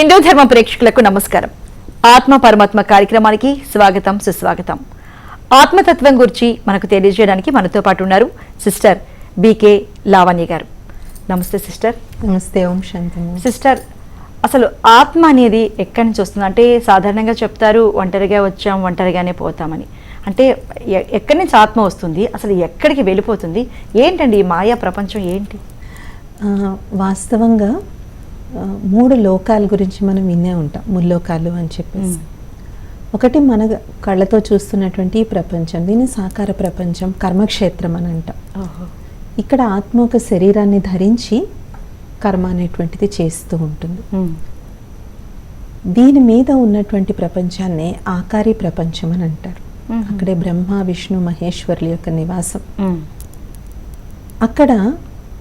హిందూ ధర్మ ప్రేక్షకులకు నమస్కారం. ఆత్మ పరమాత్మ కార్యక్రమానికి స్వాగతం సుస్వాగతం. ఆత్మతత్వం గురించి మనకు తెలియజేయడానికి మనతో పాటు ఉన్నారు సిస్టర్ బీకే లావణ్య గారు. నమస్తే సిస్టర్. నమస్తే ఓం శాంతము సిస్టర్ అసలు ఆత్మ అనేది ఎక్కడి నుంచి వస్తుంది? అంటే సాధారణంగా చెప్తారు ఒంటరిగా వచ్చాం ఒంటరిగానే పోతామని. అంటే ఎక్కడి నుంచి ఆత్మ వస్తుంది? అసలు ఎక్కడికి వెళ్ళిపోతుంది? ఏంటండి ఈ మాయా ప్రపంచం ఏంటి? వాస్తవంగా మూడు లోకాల గురించి మనం వినే ఉంటాం. ముల్లోకాలు అని చెప్పేసి. ఒకటి మన కళ్ళతో చూస్తున్నటువంటి ఈ ప్రపంచం. దీన్ని సాకార ప్రపంచం కర్మక్షేత్రం అని అంటాం. ఇక్కడ ఆత్మ ఒక శరీరాన్ని ధరించి కర్మ అనేటువంటిది చేస్తూ ఉంటుంది. దీని మీద ఉన్నటువంటి ప్రపంచాన్నే ఆకారి ప్రపంచం అని అంటారు. అక్కడే బ్రహ్మ విష్ణు మహేశ్వరుల యొక్క నివాసం. అక్కడ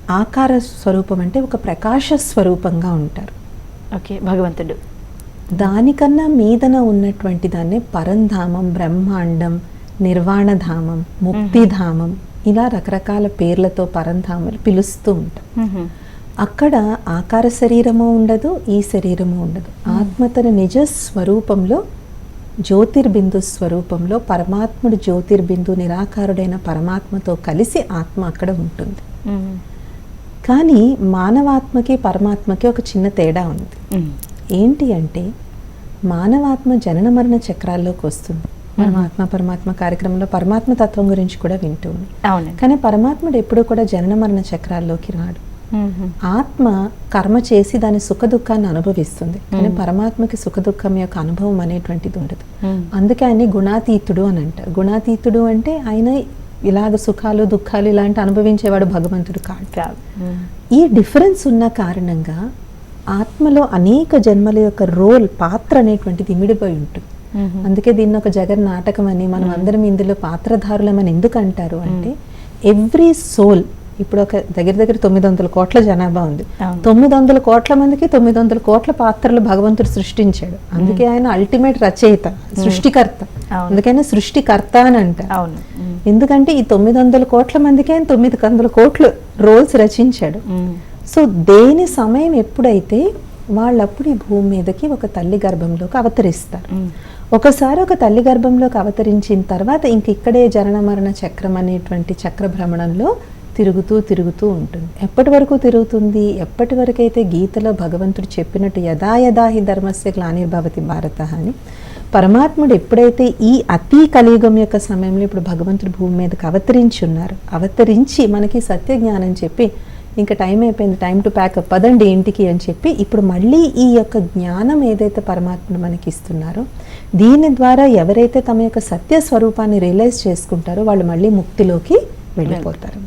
ఆకార స్వరూపం అంటే ఒక ప్రకాశ స్వరూపంగా ఉంటారు. ఓకే భగవంతుడు. దానికన్నా మీదన ఉన్నటువంటి దాన్ని పరంధామం బ్రహ్మాండం నిర్వాణధామం ముక్తిధామం ఇలా రకరకాల పేర్లతో పరంధామలు పిలుస్తూ ఉంటాం. అక్కడ ఆకార శరీరము ఉండదు ఈ శరీరము ఉండదు. ఆత్మ తన నిజ స్వరూపంలో జ్యోతిర్బిందు స్వరూపంలో పరమాత్ముడు జ్యోతిర్బిందు నిరాకారుడైన పరమాత్మతో కలిసి ఆత్మ అక్కడ ఉంటుంది. కానీ మానవాత్మకి పరమాత్మకి ఒక చిన్న తేడా ఉంది. ఏంటి అంటే మానవాత్మ జనన మరణ చక్రాల్లోకి వస్తుంది. ఆత్మ పరమాత్మ కార్యక్రమంలో పరమాత్మ తత్వం గురించి కూడా వింటూ అవునండి. కానీ పరమాత్ముడు ఎప్పుడూ కూడా జనన మరణ చక్రాల్లోకి రాడు. ఆత్మ కర్మ చేసి దాని సుఖ దుఃఖాన్ని అనుభవిస్తుంది. కానీ పరమాత్మకి సుఖ దుఃఖం యొక్క అనుభవం అనేటువంటిది ఉండదు. అందుకే ఆయన్ని గుణాతీతుడు అని అంటారు. గుణాతీతుడు అంటే ఆయన ఇలాగ సుఖాలు దుఃఖాలు ఇలాంటి అనుభవించేవాడు భగవంతుడు కాదు కాదు. ఈ డిఫరెన్స్ ఉన్న కారణంగా ఆత్మలో అనేక జన్మల యొక్క రోల్ పాత్ర అనేటువంటిది ఇమిడిపోయి ఉంటుంది ఉహు. అందుకే దీన్ని ఒక జగన్ నాటకం అని మనం అందరం ఇందులో పాత్రధారులమని ఎందుకు అంటారు అంటే ఎవ్రీ సోల్ ఇప్పుడు ఒక దగ్గర దగ్గర తొమ్మిది వందల కోట్ల జనాభా ఉంది. తొమ్మిది వందల కోట్ల మందికి తొమ్మిది వందల కోట్ల పాత్రలు భగవంతుడు సృష్టించాడు అందుకే ఆయన అల్టిమేట్ రచయిత సృష్టికర్త. అందుకైనా సృష్టికర్త అని ఉమ్. ఎందుకంటే ఈ తొమ్మిది వందల కోట్ల మందికి ఆయన తొమ్మిది వందల కోట్లు రోల్స్ రచించాడు. సో దేని సమయం ఎప్పుడైతే వాళ్ళప్పుడు ఈ భూమి మీదకి ఒక తల్లి గర్భంలోకి అవతరిస్తారు. ఒకసారి ఒక తల్లి గర్భంలోకి అవతరించిన తర్వాత ఇంక ఇక్కడే జనన మరణ చక్రం అనేటువంటి చక్ర భ్రమణంలో తిరుగుతూ తిరుగుతూ ఉంటుంది. ఎప్పటి వరకు తిరుగుతుంది? ఎప్పటి వరకైతే గీతలో భగవంతుడు చెప్పినట్టు యదా యదా హి ధర్మస్య గ్లానిర్భవతి భారత అని పరమాత్ముడు ఎప్పుడైతే ఈ అతి కలియుగం యొక్క సమయంలో ఇప్పుడు భగవంతుడు భూమి మీదకి అవతరించి ఉన్నారు అవతరించి మనకి సత్య జ్ఞానం చెప్పి ఇంకా టైం అయిపోయింది టైం టు ప్యాకప్ పదండి ఇంటికి అని చెప్పి ఇప్పుడు మళ్ళీ ఈ యొక్క జ్ఞానం ఏదైతే పరమాత్ముడు మనకి ఇస్తున్నారో దీని ద్వారా ఎవరైతే తమ యొక్క సత్య స్వరూపాన్ని రియలైజ్ చేసుకుంటారో వాళ్ళు మళ్ళీ ముక్తిలోకి వెళ్ళిపోతారు.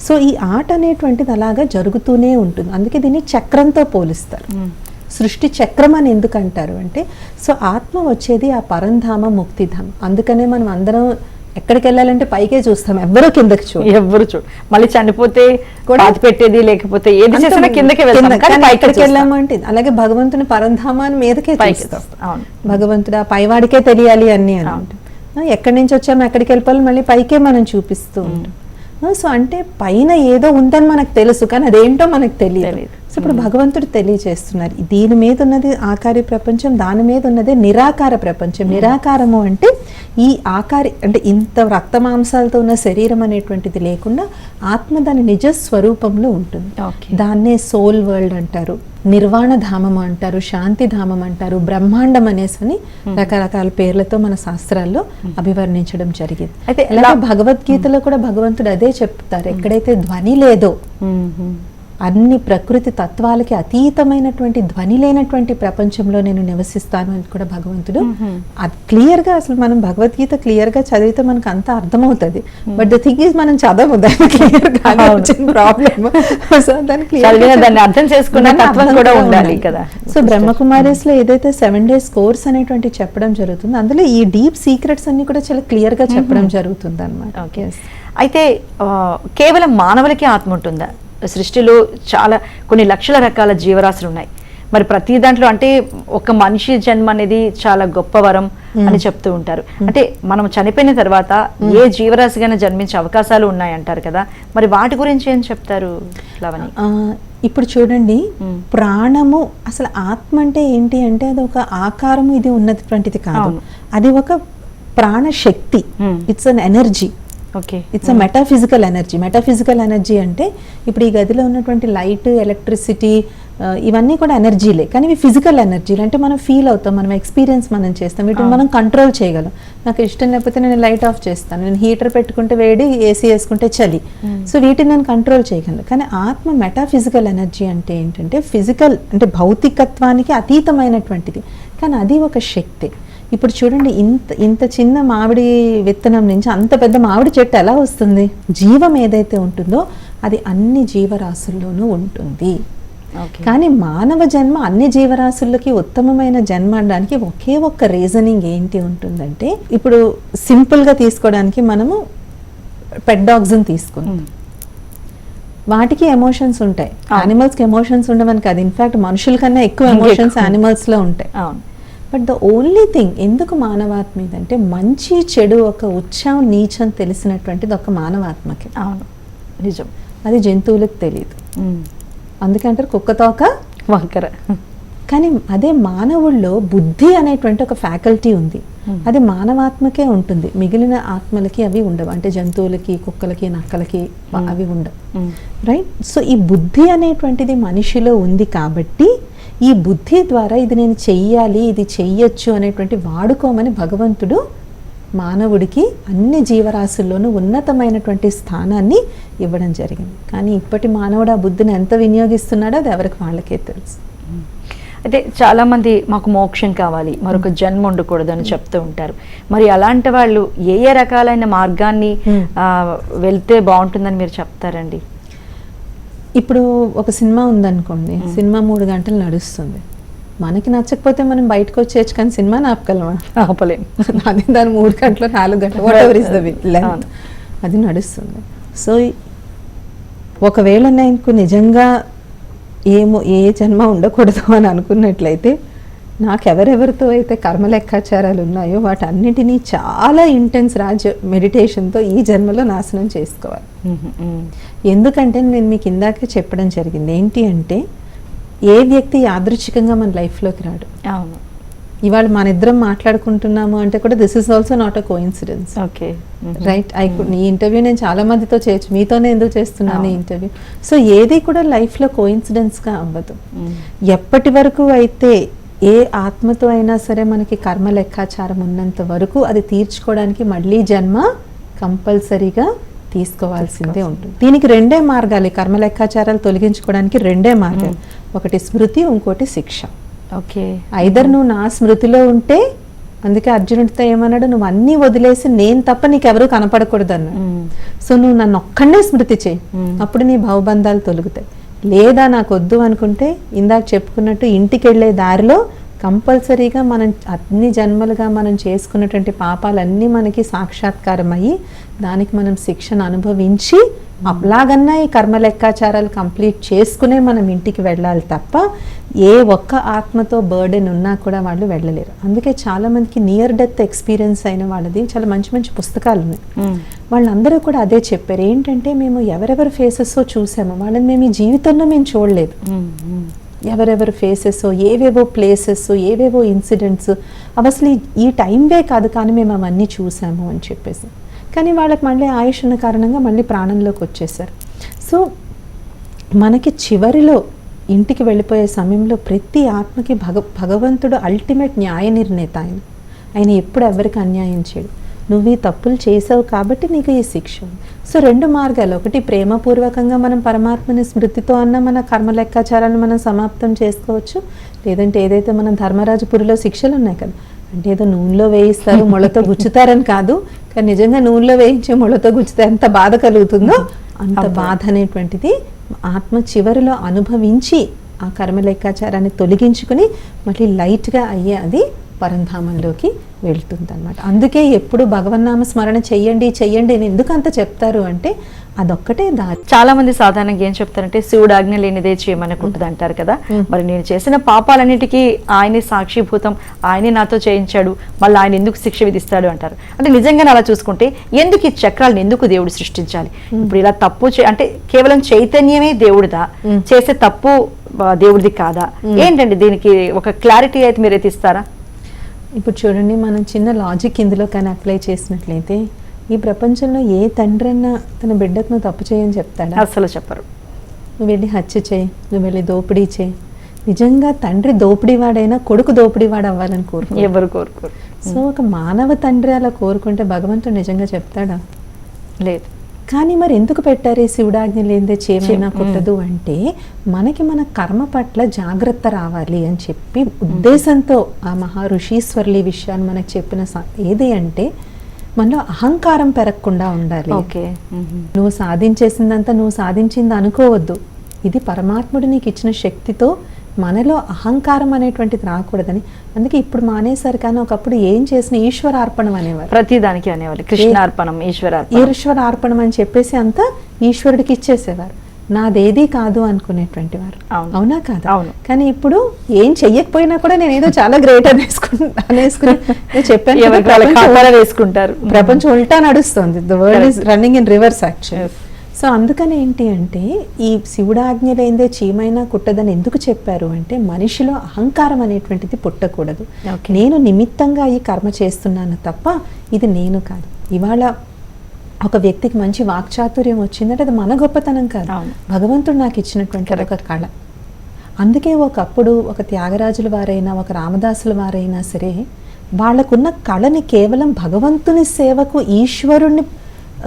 సో ఈ ఆట అనేటువంటిది అలాగా జరుగుతూనే ఉంటుంది. అందుకే దీన్ని చక్రంతో పోలిస్తారు. సృష్టి చక్రం అని ఎందుకు అంటారు అంటే సో ఆత్మ వచ్చేది ఆ పరంధామ ముక్తిధామ. అందుకనే మనం అందరం ఎక్కడికి వెళ్ళాలంటే పైకే చూస్తాం. ఎవ్వరూ కిందకి చూడ ఎవ్వరు చూడు మళ్ళీ చనిపోతే కూడా- పెట్టేది లేకపోతే ఏది చేసినా కిందకి వెళ్తాం. ఎక్కడికి. వెళ్ళామంటే అలాగే భగవంతుని పరంధామాన్ని మీదకే చూస్తాం. భగవంతుడు ఆ పైవాడికే తెలియాలి అన్ని అని ఎక్కడి నుంచి వచ్చాము ఎక్కడికి వెళ్ళిపోవాలి మళ్ళీ పైకే మనం చూపిస్తూ ఉంటాం. సో అంటే పైన ఏదో ఉందని మనకు తెలుసు కానీ అదేంటో మనకు తెలియదు సో ఇప్పుడు భగవంతుడు తెలియజేస్తున్నారు దీని మీద ఉన్నది ఆకారి ప్రపంచం దాని మీద ఉన్నది నిరాకార ప్రపంచం. నిరాకారము అంటే ఈ ఆకారి అంటే ఇంత రక్త మాంసాలతో ఉన్న శరీరం అనేటువంటిది లేకుండా ఆత్మ దాని నిజ స్వరూపంలో ఉంటుంది. ఓకే. దాన్నే సోల్ వరల్డ్ అంటారు నిర్వాణ ధామం అంటారు శాంతి ధామం అంటారు బ్రహ్మాండం అనేసని రకరకాల పేర్లతో మన శాస్త్రాల్లో అభివర్ణించడం జరిగింది. అయితే అలాగే భగవద్గీతలో కూడా భగవంతుడు అదే చెప్తారు ఎక్కడైతే ధ్వని లేదో. అన్ని ప్రకృతి తత్వాలకి అతీతమైనటువంటి ధ్వని లేనటువంటి ప్రపంచంలో నేను నివసిస్తాను అని కూడా భగవంతుడు అది క్లియర్గా అసలు మనం భగవద్గీత క్లియర్గా చదివితే మనకు అంత అర్థమవుతుంది. బట్ ద థింగ్ ఈజ్ మనం చదవము దాన్ని క్లియర్గా వచ్చిన ప్రాబ్లమ్ సో దాన్ని అర్థం చేసుకున్న తత్వం కూడా ఉండాలి. కదా. సో బ్రహ్మకుమారీస్లో ఏదైతే సెవెన్ డేస్ కోర్స్ అనేటువంటి చెప్పడం జరుగుతుందో అందులో ఈ డీప్ సీక్రెట్స్ అన్ని కూడా చాలా క్లియర్గా చెప్పడం జరుగుతుంది అనమాట ఓకే అయితే కేవలం మానవులకే ఆత్మ ఉంటుందా? సృష్టిలో చాలా కొన్ని లక్షల రకాల జీవరాశులు ఉన్నాయి. మరి ప్రతి దాంట్లో అంటే ఒక మనిషి జన్మ అనేది చాలా గొప్ప వరం అని చెప్తూ ఉంటారు. అంటే మనం చనిపోయిన తర్వాత ఏ జీవరాశిగానే జన్మించే అవకాశాలు ఉన్నాయి అంటారు కదా? మరి వాటి గురించి ఏం చెప్తారు లవని ఆ, ఇప్పుడు చూడండి. ప్రాణము అసలు ఆత్మ అంటే ఏంటి అంటే అది ఒక ఆకారము ఇది ఉన్నటువంటిది కాదు. అది ఒక ప్రాణ శక్తి మ్మ్. It's an energy okay it's a metaphysical energy metaphysical energy అంటే ఇప్పుడు ఈ గదిలో ఉన్నటువంటి లైట్ ఎలక్ట్రిసిటీ ఇవన్నీ కూడా ఎనర్జీలే కానీ ఇవి ఫిజికల్ ఎనర్జీలు అంటే మనం ఫీల్ అవుతాం మనం ఎక్స్పీరియన్స్ మనం చేస్తాం. వీటిని మనం కంట్రోల్ చేయగలం. నాకు ఇష్టం లేకపోతే నేను లైట్ ఆఫ్ చేస్తాను. నేను హీటర్ పెట్టుకుంటే వేడి ఏసీ వేసుకుంటే చలి. సో వీటిని నేను కంట్రోల్ చేయగలను. కానీ ఆత్మ మెటాఫిజికల్ ఎనర్జీ అంటే ఏంటంటే ఫిజికల్ అంటే భౌతికత్వానికి అతీతమైనటువంటిది. కానీ అది ఒక శక్తి. ఇప్పుడు చూడండి ఇంత ఇంత చిన్న మామిడి విత్తనం నుంచి అంత పెద్ద మామిడి చెట్టు ఎలా వస్తుంది? జీవం ఏదైతే ఉంటుందో అది అన్ని జీవరాశుల్లోనూ ఉంటుంది. ఓకే. కానీ మానవ జన్మ అన్ని జీవరాశులకి ఉత్తమమైన జన్మ అనడానికి ఒకే ఒక్క రీజనింగ్ ఏంటి ఉంటుందంటే ఇప్పుడు సింపుల్గా తీసుకోవడానికి మనము పెట్ డాగ్స్ని తీసుకుందాం మ్మ్. వాటికి ఎమోషన్స్ ఉంటాయి. యానిమల్స్కి ఎమోషన్స్ ఉండవని కాదు. ఇన్ఫాక్ట్ మనుషుల కన్నా ఎక్కువ ఎమోషన్స్ ఎక్కువ. యానిమల్స్లో ఉంటాయి. అవును. బట్ ద ఓన్లీ థింగ్ ఎందుకు మానవాత్మ ఇదంటే మంచి చెడు ఒక ఉత్సాహం నీచం తెలిసినటువంటిది ఒక మానవాత్మకి. అవును. నిజం. అది జంతువులకు తెలియదు మ్మ్. అందుకే అంటారు కుక్క తోక వంకర. కానీ అదే మానవుల్లో బుద్ధి అనేటువంటి ఒక ఫ్యాకల్టీ ఉంది. Hmm. అది మానవాత్మకే ఉంటుంది. మిగిలిన ఆత్మలకి అవి ఉండవు. అంటే జంతువులకి కుక్కలకి నక్కలకి Hmm. అవి ఉండవు. రైట్ సో ఈ బుద్ధి అనేటువంటిది మనిషిలో ఉంది కాబట్టి ఈ బుద్ధి ద్వారా ఇది నేను చెయ్యాలి ఇది చెయ్యొచ్చు అనేటువంటి వాడుకోమని భగవంతుడు మానవుడికి అన్ని జీవరాశుల్లోనూ ఉన్నతమైనటువంటి స్థానాన్ని ఇవ్వడం జరిగింది. కానీ ఇప్పటి మానవుడు ఆ బుద్ధిని ఎంత వినియోగిస్తున్నాడో అది ఎవరికి వాళ్ళకే తెలుసు. అయితే చాలా మంది మాకు మోక్షం కావాలి మరొక జన్మ ఉండకూడదు అని చెప్తూ ఉంటారు. మరి అలాంటి వాళ్ళు ఏ ఏ రకాలైన మార్గాన్ని Hmm. వెళ్తే బాగుంటుందని మీరు చెప్తారండి? ఇప్పుడు ఒక సినిమా ఉందనుకోండి సినిమా మూడు గంటలు నడుస్తుంది. మనకి నచ్చకపోతే మనం బయటకు వచ్చేయచ్చు కానీ సినిమా ఆపగలమా ఆపలేం. అది దాని మూడు గంటలు నాలుగు గంటలు whatever is the length. అది నడుస్తుంది. సో ఒకవేళ నాకు నిజంగా ఏమో ఏ జన్మ ఉండకూడదు అని అనుకున్నట్లయితే నాకెవరెవరితో అయితే కర్మ లెక్కాచారాలు ఉన్నాయో వాటన్నిటినీ చాలా ఇంటెన్స్ రాజ మెడిటేషన్తో ఈ జన్మలో నాశనం చేసుకోవాలి. ఎందుకంటే నేను మీకు ఇందాకే చెప్పడం జరిగింది ఏంటి అంటే ఏ వ్యక్తి యాదృచ్ఛికంగా మన లైఫ్లోకి రాడు. అవును. ఇవాళ మన ఇద్దరం మాట్లాడుకుంటున్నాము అంటే కూడా this is also not a coincidence okay. Right I ఈ ఇంటర్వ్యూ నేను చాలా మందితో చేయొచ్చు. మీతోనే ఎందుకు చేస్తున్నాను ఈ. ఇంటర్వ్యూ సో ఏది కూడా లైఫ్లో కోయిన్సిడెన్స్గా అవ్వదు. మ్మ్. ఎప్పటి వరకు అయితే ఏ ఆత్మతో అయినా సరే మనకి కర్మ లెక్కాచారం ఉన్నంత వరకు అది తీర్చుకోవడానికి మళ్ళీ జన్మ కంపల్సరీగా తీసుకోవాల్సిందే ఉంటుంది. దీనికి రెండే మార్గాలు. కర్మ లెక్కాచారాలు తొలగించుకోవడానికి రెండే మార్గాలు. ఒకటి స్మృతి ఇంకోటి శిక్ష. ఓకే. ఐదర్ నువ్వు నా స్మృతిలో ఉంటే అందుకే అర్జునుడితో ఏమన్నాడు నువ్వు అన్నీ వదిలేసి నేను తప్ప నీకెవరూ కనపడకూడదు అన్నాడు. సో నువ్వు నన్ను ఒక్కడే స్మృతి చేయి. అప్పుడు నీ భావబంధాలు తొలుగుతాయి. లేదా నాకు వద్దు అనుకుంటే ఇందాక చెప్పుకున్నట్టు ఇంటికి వెళ్ళే దారిలో కంపల్సరీగా మనం అన్ని జన్మలుగా మనం చేసుకున్నటువంటి పాపాలన్నీ మనకి సాక్షాత్కారం అయ్యి దానికి మనం శిక్షను అనుభవించి అలాగన్నా ఈ కర్మ లెక్కాచారాలు కంప్లీట్ చేసుకునే మనం ఇంటికి వెళ్ళాలి తప్ప ఏ ఒక్క ఆత్మతో బర్డెన్ ఉన్నా కూడా వాళ్ళు వెళ్ళలేరు. అందుకే చాలా మందికి నియర్ డెత్ ఎక్స్పీరియన్స్ అయిన వాళ్ళది చాలా మంచి మంచి పుస్తకాలు ఉన్నాయి. వాళ్ళందరూ కూడా అదే చెప్పారు. ఏంటంటే మేము ఎవరెవరి ఫేసెస్ చూసామో వాళ్ళని మేము ఈ జీవితంలో మేము చూడలేదు. ఎవరెవరి ఫేసెస్ ఏవేవో ప్లేసెస్ ఏవేవో ఇన్సిడెంట్స్ అవి అసలు ఈ- ఈ టైంవే కాదు కానీ మేము అవన్నీ చూసాము అని చెప్పేసి. కానీ వాళ్ళకి మళ్ళీ ఆయుష్ ఉన్న కారణంగా మళ్ళీ ప్రాణంలోకి వచ్చేసారు. సో మనకి చివరిలో ఇంటికి వెళ్ళిపోయే సమయంలో ప్రతి ఆత్మకి భగ భగవంతుడు అల్టిమేట్ న్యాయ నిర్ణేత ఆయన ఆయన ఎప్పుడు ఎవరికి అన్యాయం చేయడు. నువ్వు ఈ తప్పులు చేసావు కాబట్టి నీకు ఈ శిక్ష. సో రెండు మార్గాలు. ఒకటి ప్రేమపూర్వకంగా మనం పరమాత్మని స్మృతితో అన్న మన కర్మ లెక్కాచారాలను మనం సమాప్తం చేసుకోవచ్చు. లేదంటే ఏదైతే మనం ధర్మరాజపురిలో శిక్షలు ఉన్నాయి కదా అంటే ఏదో నూనెలో వేయిస్తారు ముళ్ళతో గుచ్చుతారని కాదు. కానీ నిజంగా నూనెలో వేయించే ముళ్ళతో గుచ్చితే ఎంత బాధ కలుగుతుందో అంతే. బాధ అనేటువంటిది ఆత్మ చివరిలో అనుభవించి ఆ కర్మ లెక్కాచారాన్ని తొలగించుకుని మళ్ళీ లైట్గా అయ్యే అది పరంధామంలోకి వెళ్తుంది అనమాట అందుకే ఎప్పుడు భగవన్నామ స్మరణ చెయ్యండి చెయ్యండి అని ఎందుకు అంత చెప్తారు అంటే అదొక్కటే దారి చాలా మంది సాధారణంగా ఏం చెప్తారంటే శివుడు ఆజ్ఞ లేనిదే చేయమని ఉంటుంది అంటారు కదా. మరి నేను చేసిన పాపాలన్నిటికీ ఆయనే సాక్షిభూతం ఆయనే నాతో చేయించాడు మళ్ళీ ఆయన ఎందుకు శిక్ష విధిస్తాడు అంటారు. అంటే నిజంగానే అలా చూసుకుంటే ఎందుకు ఈ చక్రాలను ఎందుకు దేవుడు సృష్టించాలి? ఇప్పుడు ఇలా తప్పు చే అంటే కేవలం చైతన్యమే దేవుడిదా? చేసే తప్పు దేవుడిది కాదా? ఏంటండి దీనికి ఒక క్లారిటీ అయితే మీరు అయితే ఇస్తారా? ఇప్పుడు చూడండి మనం చిన్న లాజిక్ ఇందులో కానీ అప్లై చేసినట్లయితే ఈ ప్రపంచంలో ఏ తండ్రి అన్నా తన బిడ్డకు నువ్వు తప్పు చేయని చెప్తాడా? అస్సలు చెప్పరు. నువ్వు వెళ్ళి హత్య చేయి నువ్వు వెళ్ళి దోపిడీ చేయి. నిజంగా తండ్రి దోపిడీ వాడైనా కొడుకు దోపిడీ వాడు అవ్వాలని కోరుకో ఎవరు కోరుకోరు. సో ఒక మానవ తండ్రి అలా కోరుకుంటే భగవంతుడు నిజంగా చెప్తాడా? లేదు. కానీ మరి ఎందుకు పెట్టారు శివుడాజ్ఞ లేనిదే చేమైనా చే- కుట్టదు అంటే మనకి మన కర్మ పట్ల జాగ్రత్త రావాలి అని చెప్పి ఉద్దేశంతో ఆ మహా ఋషీశ్వర్లు ఈ విషయాన్ని మనకు చెప్పిన ఏది అంటే మనలో అహంకారం పెరగకుండా ఉండాలి. ఓకే. నువ్వు సాధించేసిందంతా నువ్వు సాధించింది అనుకోవద్దు. ఇది పరమాత్ముడు నీకు ఇచ్చిన శక్తితో మనలో అహంకారం అనేటువంటిది రాకూడదని. అందుకే ఇప్పుడు మానేశారు కానీ ఒకప్పుడు ఏం చేసిన ఈశ్వరార్పణం అనేవారు. ప్రతి దానికి అనేవాళ్ళు. కృష్ణార్పణం ఈశ్వరార్పణం. ఈశ్వరార్పణం అని చెప్పేసి అంతా ఈశ్వరుడికి ఇచ్చేసేవారు. నాదేది కాదు అనుకునేటువంటి వారు. అవును. కాదా? అవును. కానీ ఇప్పుడు ఏం చెయ్యకపోయినా కూడా నేను ఏదో చాలా గ్రేట్ అనేసుకుని అనేసుకుని చెప్పాను వేసుకుంటారు. ప్రపంచం ఉల్టా నడుస్తుంది. The world is. Running in reverse actual. So అందుకని ఏంటి అంటే ఈ శివుడాజ్ఞ లేనిదే చీమైనా కుట్టదని ఎందుకు చెప్పారు అంటే మనిషిలో అహంకారం అనేటువంటిది పుట్టకూడదు. నేను నిమిత్తంగా ఈ కర్మ చేస్తున్నాను తప్ప ఇది నేను కాదు. ఇవాళ ఒక వ్యక్తికి మంచి వాక్చాతుర్యం వచ్చిందంటే అది మన గొప్పతనం కాదు. భగవంతుడు నాకు ఇచ్చినటువంటి ఒక కళ. అందుకే ఒకప్పుడు ఒక త్యాగరాజుల వారైనా ఒక రామదాసుల వారైనా సరే వాళ్ళకున్న కళని కేవలం భగవంతుని సేవకు ఈశ్వరుణ్ణి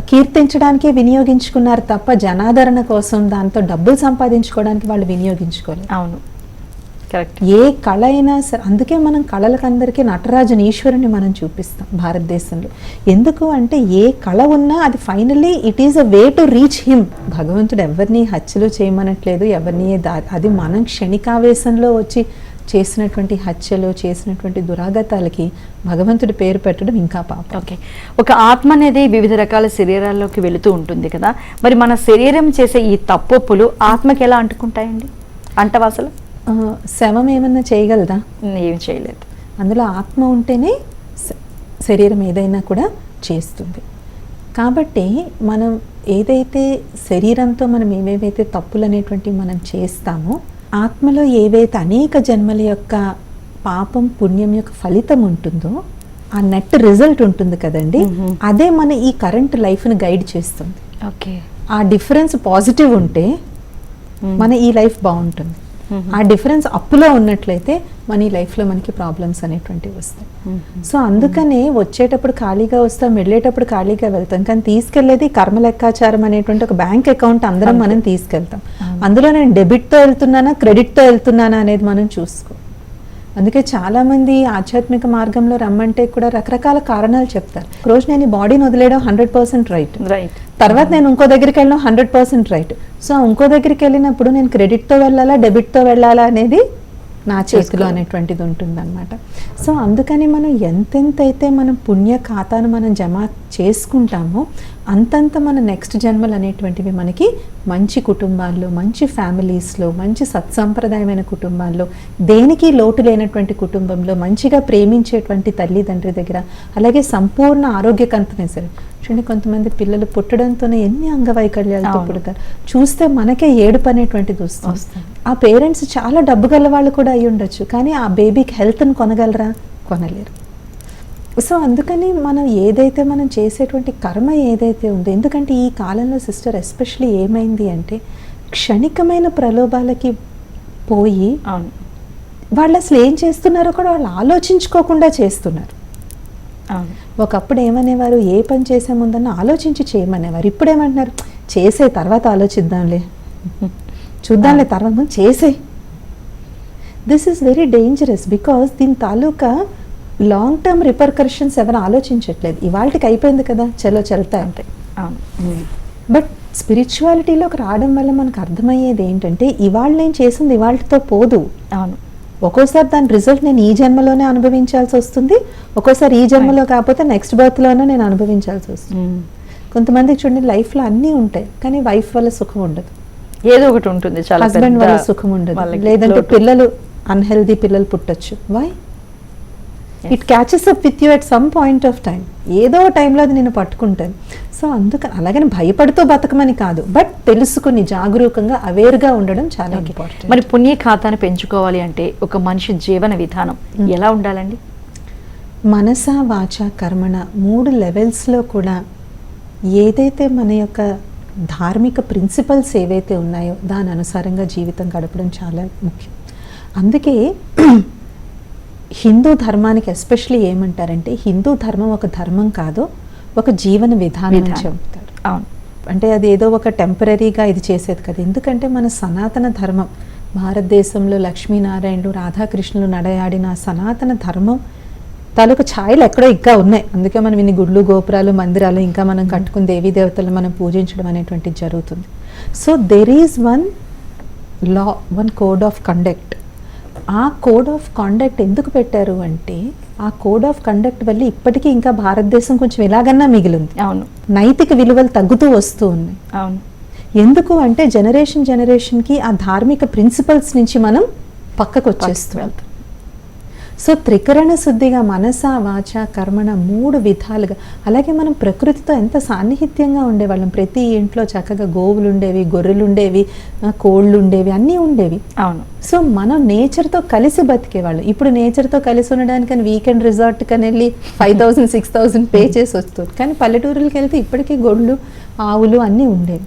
కీర్తించడానికే వినియోగించుకున్నారు తప్ప జనాదరణ కోసం దాంతో డబ్బులు సంపాదించుకోవడానికి వాళ్ళు వినియోగించుకోలేదు. అవును. కరెక్ట్. ఏ కళ అయినా సరే అందుకే మనం కళలకు అందరికీ నటరాజుని ఈశ్వరుని మనం చూపిస్తాం భారతదేశంలో. ఎందుకు అంటే ఏ కళ ఉన్నా అది finally it is a way to reach him భగవంతుడు ఎవరిని హత్యలు చేయమనట్లేదు ఎవరిని అది మనం క్షణికావేశంలో వచ్చి చేసినటువంటి హత్యలు చేసినటువంటి దురాగతాలకి భగవంతుడి పేరు పెట్టడం ఇంకా పాపం. ఓకే. ఒక ఆత్మ అనేది వివిధ రకాల శరీరాల్లోకి వెళుతూ ఉంటుంది కదా. మరి మన శరీరం చేసే ఈ తప్పొప్పులు ఆత్మకి ఎలా అంటుకుంటాయండి? అంటవా అసలు ఆ, శవం ఏమన్నా చేయగలదా? ఏం చేయలేదు. అందులో ఆత్మ ఉంటేనే శరీరం ఏదైనా కూడా చేస్తుంది. కాబట్టి మనం ఏదైతే శరీరంతో మనం ఏవేవైతే తప్పులు అనేటువంటివి మనం చేస్తామో ఆత్మలో ఏవైతే అనేక జన్మల యొక్క పాపం పుణ్యం యొక్క ఫలితం ఉంటుందో ఆ నెట్ రిజల్ట్ ఉంటుంది కదండి. అదే మన ఈ కరెంట్ లైఫ్ని గైడ్ చేస్తుంది. ఓకే. ఆ డిఫరెన్స్ పాజిటివ్ ఉంటే మన ఈ లైఫ్ బాగుంటుంది. ఆ డిఫరెన్స్ అప్పులో ఉన్నట్లయితే మన ఈ లైఫ్లో మనకి ప్రాబ్లమ్స్ అనేటువంటివి వస్తాయి. సో అందుకనే వచ్చేటప్పుడు ఖాళీగా వస్తాం వెళ్ళేటప్పుడు ఖాళీగా వెళ్తాం. కానీ తీసుకెళ్ళేది కర్మ లెక్కాచారం అనేటువంటి ఒక బ్యాంక్ అకౌంట్ అందరం మనం తీసుకెళ్తాం. అందులో నేను డెబిట్తో వెళ్తున్నానా క్రెడిట్తో వెళ్తున్నానా అనేది మనం చూసుకో. అందుకే చాలా మంది ఆధ్యాత్మిక మార్గంలో రమ్మంటే కూడా రకరకాల కారణాలు చెప్తారు. రోజు నేను ఈ బాడీని వదిలేయడం హండ్రెడ్ పర్సెంట్ రైట్. రైట్. తర్వాత నేను ఇంకో దగ్గరికి వెళ్ళిన హండ్రెడ్ పర్సెంట్ రైట్. సో ఇంకో దగ్గరికి వెళ్ళినప్పుడు నేను క్రెడిట్తో వెళ్ళాలా డెబిట్తో వెళ్ళాలా అనేది నా చేతిలో అనేటువంటిది ఉంటుందన్నమాట. సో అందుకని మనం ఎంతెంత అయితే మనం పుణ్య ఖాతాను మనం జమ చేసుకుంటామో అంతంత మన నెక్స్ట్ జన్మలు అనేటువంటివి మనకి మంచి కుటుంబాల్లో మంచి ఫ్యామిలీస్లో మంచి సత్సంప్రదాయమైన కుటుంబాల్లో దేనికి లోటు లేనటువంటి కుటుంబంలో మంచిగా ప్రేమించేటువంటి తల్లిదండ్రి దగ్గర అలాగే సంపూర్ణ ఆరోగ్యకంతమే సరే. చూడండి కొంతమంది పిల్లలు పుట్టడంతోనే ఎన్ని అంగవైకల్యాలతో. పుడతారు. చూస్తే మనకే ఏడుపు అనేటువంటిది వస్తుంది. ఆ పేరెంట్స్ చాలా డబ్బు గల వాళ్ళు కూడా అయి ఉండొచ్చు కానీ ఆ బేబీకి హెల్త్ని కొనగలరా? కొనలేరు. సో అందుకని మనం ఏదైతే మనం చేసేటువంటి కర్మ ఏదైతే ఉందో ఎందుకంటే ఈ కాలంలో సిస్టర్ ఎస్పెషలీ ఏమైంది అంటే క్షణికమైన ప్రలోభాలకి పోయి అవును. వాళ్ళు అసలు ఏం చేస్తున్నారో కూడా వాళ్ళు ఆలోచించుకోకుండా చేస్తున్నారు. ఒకప్పుడు ఏమనేవారు ఏ పని చేసే ముందన్న ఆలోచించి చేయమనేవారు. ఇప్పుడు ఏమంటున్నారు చేసే తర్వాత ఆలోచిద్దాంలే. చూద్దాంలే తర్వాత చేసే this is very dangerous because దీని తాలూకా లాంగ్ టర్మ్ రిపర్కర్షన్స్ ఎవరు ఆలోచించట్లేదు. ఇవాళకి అయిపోయింది కదా చలో చల్తా అవును. బట్ స్పిరిచువాలిటీలోకి రావడం వల్ల మనకు అర్థమయ్యేది ఏంటంటే ఇవాళ నేను చేసింది ఇవాళతో పోదు. అవును. ఒక్కోసారి దాని రిజల్ట్ నేను ఈ జన్మలోనే అనుభవించాల్సి వస్తుంది. ఒక్కోసారి ఈ జన్మలో కాకపోతే నెక్స్ట్ బర్త్లోనే నేను అనుభవించాల్సి వస్తుంది. మ్మ్. కొంతమందికి చూడండి లైఫ్లో అన్నీ ఉంటాయి కానీ వైఫ్ వల్ల సుఖం ఉండదు. ఏదో ఒకటి ఉంటుంది చాలా హస్బెండ్ వల్ల సుఖం ఉండదు. లేదంటే. పిల్లలు అన్హెల్దీ పిల్లలు పుట్టొచ్చు. Why it catches up with you at some point of time ఏదో టైంలో అది నేను పట్టుకుంటాను సో అందుకని అలాగని భయపడుతూ బతకమని కాదు. బట్ తెలుసుకుని జాగరూకంగా అవేర్గా ఉండడం చాలా. ఇంపార్టెంట్ మరి పుణ్య ఖాతాను పెంచుకోవాలి అంటే ఒక మనిషి జీవన విధానం మ్మ్. ఎలా ఉండాలండి? మనస వాచ కర్మణ మూడు లెవెల్స్లో కూడా ఏదైతే మన యొక్క ధార్మిక ప్రిన్సిపల్స్ ఏవైతే ఉన్నాయో దాని అనుసారంగా జీవితం గడపడం చాలా ముఖ్యం. అందుకే హిందూ ధర్మానికి ఎస్పెషలీ ఏమంటారంటే హిందూ ధర్మం ఒక ధర్మం కాదు ఒక జీవన విధానం. చెబుతారు. అవును. అంటే అది ఏదో ఒక టెంపరీగా ఇది చేసేది కదా. ఎందుకంటే మన సనాతన ధర్మం భారతదేశంలో లక్ష్మీనారాయణులు రాధాకృష్ణులు నడయాడిన సనాతన ధర్మం తాలూకు ఛాయలు ఎక్కడో ఇంకా ఉన్నాయి. అందుకే మనం ఇన్ని గుళ్ళు గోపురాలు మందిరాలు ఇంకా మనం కట్టుకుని దేవీ దేవతలను మనం పూజించడం అనేటువంటిది జరుగుతుంది. So there is one law one code of conduct ఆ కోడ్ ఆఫ్ కాండక్ట్ ఎందుకు పెట్టారు అంటే ఆ కోడ్ ఆఫ్ కండక్ట్ వల్ల ఇప్పటికీ ఇంకా భారతదేశం కొంచెం ఎలాగన్నా మిగిలింది. అవును. నైతిక విలువలు తగ్గుతూ వస్తూ ఉన్నాయి అవును. ఎందుకు అంటే జనరేషన్ జనరేషన్కి ఆ ధార్మిక ప్రిన్సిపల్స్ నుంచి మనం పక్కకు వచ్చేస్తున్నాం సో త్రికరణ శుద్ధిగా మనస వాచ కర్మణ మూడు విధాలుగా అలాగే మనం ప్రకృతితో ఎంత సాన్నిహిత్యంగా ఉండేవాళ్ళం. ప్రతి ఇంట్లో చక్కగా గోవులు ఉండేవి గొర్రెలు ఉండేవి కోళ్ళు ఉండేవి అన్నీ ఉండేవి. అవును. సో మనం నేచర్తో కలిసి బతికేవాళ్ళు. ఇప్పుడు నేచర్తో కలిసి ఉండడానికని వీకెండ్ రిసార్ట్ కని వెళ్ళి five thousand six thousand pay చేసి వస్తుంది. కానీ పల్లెటూరులకు వెళ్తే ఇప్పటికీ గొడ్లు ఆవులు అన్నీ ఉండేవి.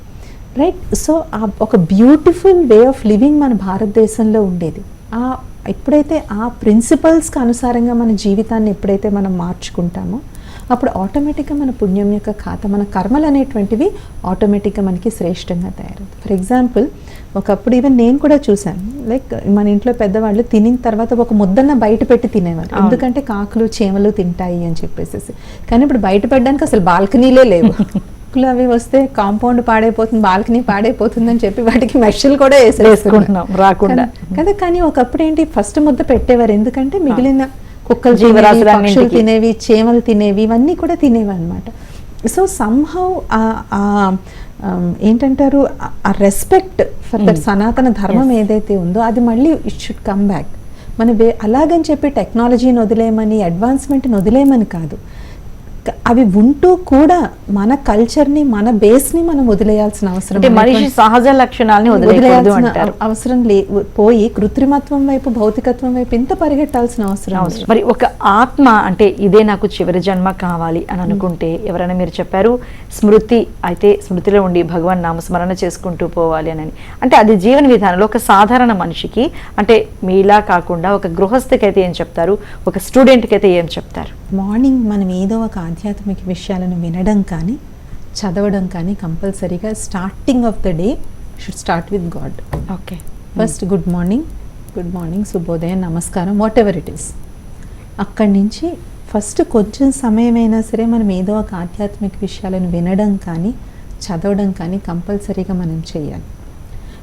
రైట్? సో ఒక బ్యూటిఫుల్ వే ఆఫ్ లివింగ్ మన భారతదేశంలో ఉండేది. ఆ ఎప్పుడైతే ఆ ప్రిన్సిపల్స్కి అనుసారంగా మన జీవితాన్ని ఎప్పుడైతే మనం మార్చుకుంటామో అప్పుడు ఆటోమేటిక్గా మన పుణ్యం యొక్క ఖాతా మన కర్మలు అనేటువంటివి ఆటోమేటిక్గా మనకి శ్రేష్టంగా తయారవుతాయి. ఫర్ ఎగ్జాంపుల్ ఒకప్పుడు ఈవెన్ నేను కూడా చూశాను. లైక్ మన ఇంట్లో పెద్దవాళ్ళు తినిన తర్వాత ఒక ముద్దన్న బయట పెట్టి తినేవారు. ఎందుకంటే కాకులు చీమలు తింటాయి అని చెప్పేసి కానీ ఇప్పుడు బయట పెట్టడానికి అసలు బాల్కనీలే లేవు. కుక్కలు అవి వస్తే కాంపౌండ్ పాడైపోతుంది బాల్కనీ పాడైపోతుంది అని చెప్పి వాటికి మెషలు కూడా వేసేసుకుంటున్నాం వేసుకుంటున్నాం, రాకుండా. కదా కానీ ఒకప్పుడు ఏంటి ఫస్ట్ ముద్ద పెట్టేవారు ఎందుకంటే మిగిలిన కుక్కలు జీవరాశులన్నింటికి. పక్షులు తినేవి చీమలు తినేవి ఇవన్నీ కూడా తినేవి అనమాట సో సమ్హౌ ఏంటంటారు ఆ రెస్పెక్ట్ ఫర్ దట్. సనాతన ధర్మం. ఏదైతే ఉందో అది మళ్ళీ ఇట్ షుడ్ కమ్ బ్యాక్ మన అలాగని చెప్పి టెక్నాలజీని వదిలేయమని అడ్వాన్స్మెంట్ని వదిలేయమని కాదు అవి ఉంటూ కూడా మన కల్చర్ని మన బేస్ని మనం వదిలేయాల్సిన అవసరం మనిషి సహజ లక్షణాలని వదిలేయాల్సిన అవసరం లే పోయి కృత్రిమత్వం వైపు భౌతికత్వం వైపు ఎంత పరిగెట్టాల్సిన అవసరం అవసరం. మరి ఒక ఆత్మ అంటే ఇదే నాకు చివరి జన్మ కావాలి అని అనుకుంటే ఎవరైనా మీరు చెప్పారు స్మృతి అయితే స్మృతిలో ఉండి భగవాన్ నామస్మరణ చేసుకుంటూ పోవాలి అని. అంటే అది జీవన విధానంలో ఒక సాధారణ మనిషికి అంటే మీలా కాకుండా ఒక గృహస్థికి అయితే ఏం చెప్తారు? ఒక స్టూడెంట్కి అయితే ఏం చెప్తారు? మార్నింగ్ మనం ఏదో ఒక ఆధ్యాత్మిక విషయాలను వినడం కానీ చదవడం కానీ కంపల్సరీగా starting of the day should start with God. Okay. First good morning. Good morning శుభోదయం నమస్కారం వాట్ ఎవర్ ఇట్ ఈస్ అక్కడి నుంచి ఫస్ట్ కొంచెం సమయమైనా సరే మనం ఏదో ఒక ఆధ్యాత్మిక విషయాలను వినడం కానీ చదవడం కానీ కంపల్సరీగా మనం చేయాలి.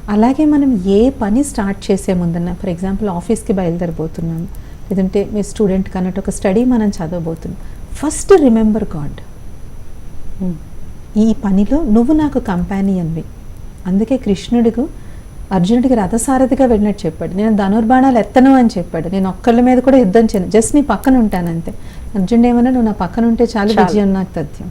అలాగే మనం ఏ పని స్టార్ట్ చేసే ముందన్న ఫర్ ఎగ్జాంపుల్ ఆఫీస్కి బయలుదేరబోతున్నాం. లేదంటే మీ స్టూడెంట్ కన్నట్టు ఒక స్టడీ మనం చదవబోతున్నాం. ఫస్ట్ రిమెంబర్ గాడ్ ఈ పనిలో నువ్వు నాకు కంపానియన్వి అందుకే కృష్ణుడికి అర్జునుడికి రథసారథిగా వెళ్ళినట్టు చెప్పాడు. నేను ధనుర్బాణాలు ఎత్తను అని చెప్పాడు. నేను ఒక్కళ్ళ మీద కూడా యుద్ధం చేయను. జస్ట్ నీ పక్కన ఉంటాను అంతే. అర్జునుడు ఏమన్నా నువ్వు నా పక్కన ఉంటే చాలు. విజయం నాకు తథ్యం.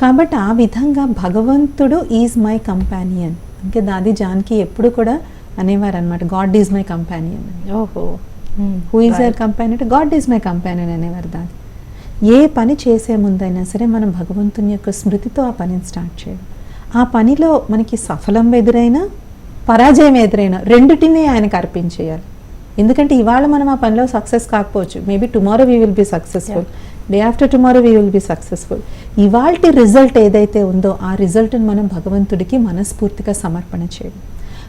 కాబట్టి ఆ విధంగా భగవంతుడు ఈజ్ మై కంపానియన్ అందుకే దాది జాన్కి ఎప్పుడు కూడా అనేవారు అనమాట గాడ్ ఈజ్ మై కంపానియన్ ఓహో. హూ ఈజ్ యర్ కంపానియన్ అంటే గాడ్ ఈజ్ మై కంపానియన్ అనేవారు దాది ఏ పని చేసే ముందైనా సరే మనం భగవంతుని యొక్క స్మృతితో ఆ పనిని స్టార్ట్ చేయడం. ఆ పనిలో మనకి సఫలం ఎదురైనా పరాజయం ఎదురైనా రెండిటిని ఆయనకు అర్పించేయాలి. ఎందుకంటే ఇవాళ మనం ఆ పనిలో సక్సెస్ కాకపోవచ్చు. Maybe tomorrow we will be successful day after tomorrow we will be successful ఇవాల్టి రిజల్ట్ ఏదైతే ఉందో ఆ రిజల్ట్ని మనం భగవంతుడికి మనస్ఫూర్తిగా సమర్పణ చేయడం.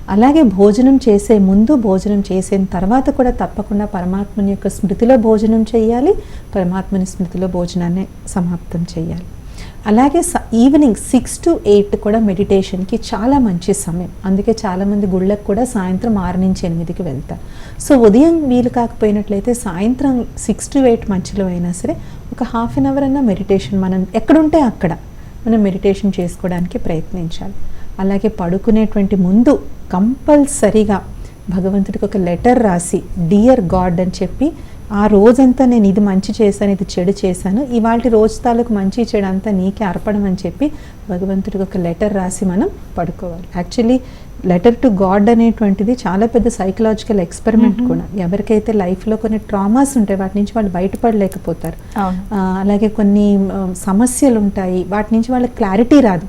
అలాగే భోజనం చేసే ముందు భోజనం చేసిన తర్వాత కూడా తప్పకుండా పరమాత్మని యొక్క స్మృతిలో భోజనం చేయాలి. పరమాత్మని స్మృతిలో భోజనాన్ని సమాప్తం చేయాలి. అలాగే స- ఈవినింగ్ సిక్స్ టు ఎయిట్ కూడా మెడిటేషన్కి చాలా మంచి సమయం. అందుకే చాలామంది గుళ్ళకు కూడా సాయంత్రం ఆరు నుంచి ఎనిమిదికి వెళ్తారు. సో ఉదయం వీలు కాకపోయినట్లయితే సాయంత్రం సిక్స్ టు ఎయిట్ మధ్యలో అయినా సరే ఒక హాఫ్ అన్ అవర్ అన్న మెడిటేషన్ మనం ఎక్కడుంటే అక్కడ మనం మెడిటేషన్ చేసుకోవడానికి ప్రయత్నించాలి. అలాగే పడుకునేటువంటి ముందు కంపల్సరిగా భగవంతుడికి ఒక లెటర్ రాసి డియర్ గాడ్ అని చెప్పి ఆ రోజంతా నేను ఇది మంచి చేశాను ఇది చెడు చేశాను ఇవాళ రోజు తాలూకు మంచి చెడు అంతా నీకే అర్పణం అని చెప్పి భగవంతుడికి ఒక లెటర్ రాసి మనం పడుకోవాలి. యాక్చువల్లీ లెటర్ టు గాడ్ అనేటువంటిది చాలా పెద్ద సైకలాజికల్ ఎక్స్పెరిమెంట్ కూడా. ఎవరికైతే లైఫ్లో కొన్ని ట్రామాస్ ఉంటాయి వాటి నుంచి వాళ్ళు బయటపడలేకపోతారు. అలాగే కొన్ని సమస్యలు ఉంటాయి వాటి నుంచి వాళ్ళకి క్లారిటీ రాదు.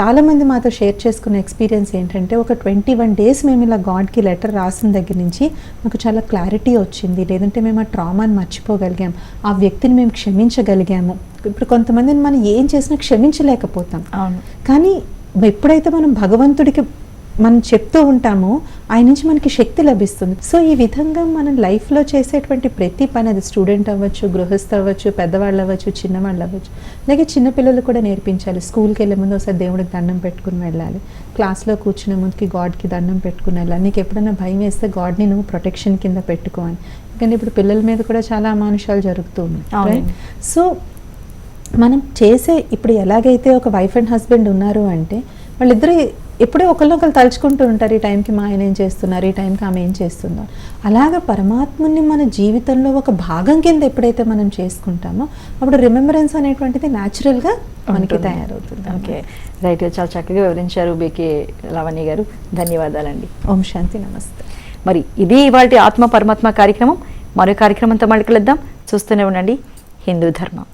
చాలామంది మాతో షేర్ చేసుకున్న ఎక్స్పీరియన్స్ ఏంటంటే ఒక ట్వంటీ వన్ డేస్ మేము ఇలా గాడ్కి లెటర్ రాసిన దగ్గర నుంచి మాకు చాలా క్లారిటీ వచ్చింది. లేదంటే మేము ఆ ట్రామాని మర్చిపోగలిగాం. ఆ వ్యక్తిని మేము క్షమించగలిగాము. ఇప్పుడు కొంతమందిని మనం ఏం చేసినా క్షమించలేకపోతాం. అవును. కానీ ఎప్పుడైతే మనం భగవంతుడికి మనం చెప్తూ ఉంటామో ఆయన నుంచి మనకి శక్తి లభిస్తుంది. సో ఈ విధంగా మనం లైఫ్లో చేసేటువంటి ప్రతి పని అది స్టూడెంట్ అవ్వచ్చు గృహస్థ అవ్వచ్చు పెద్దవాళ్ళు అవ్వచ్చు చిన్నవాళ్ళు అవ్వచ్చు అలాగే చిన్నపిల్లలు కూడా నేర్పించాలి. స్కూల్కి వెళ్ళే ముందు ఒకసారి దేవుడికి దండం పెట్టుకుని వెళ్ళాలి. క్లాస్లో కూర్చునే ముందుకి గాడ్కి దండం పెట్టుకుని వెళ్ళాలి. నీకు ఎప్పుడైనా భయం వేస్తే గాడ్ని నువ్వు ప్రొటెక్షన్ కింద పెట్టుకోవాలి. ఎందుకంటే ఇప్పుడు పిల్లల మీద కూడా చాలా అమానుషాలు జరుగుతూ ఉన్నాయి? సో మనం చేసే ఇప్పుడు ఎలాగైతే ఒక వైఫ్ అండ్ హస్బెండ్ ఉన్నారు అంటే వాళ్ళిద్దరు ఎప్పుడూ ఒకళ్ళొకరు తలుచుకుంటూ ఉంటారు ఈ టైంకి మా ఆయన ఏం చేస్తున్నారు ఈ టైంకి ఆమె ఏం చేస్తుందో. అలాగ పరమాత్ముని మన జీవితంలో ఒక భాగం కింద ఎప్పుడైతే మనం చేసుకుంటామో అప్పుడు రిమెంబరెన్స్ అనేటువంటిది న్యాచురల్గా మనకి. తయారవుతుంది ఓకే. రైట్ చాలా చక్కగా వివరించారు బీకే లావణ్య గారు. ధన్యవాదాలండి. ఓం శాంతి నమస్తే. మరి ఇది ఇవాళ ఆత్మ పరమాత్మ కార్యక్రమం. మరో కార్యక్రమంతో మళ్ళీ కలుద్దాం. చూస్తూనే ఉండండి. హిందూ ధర్మం.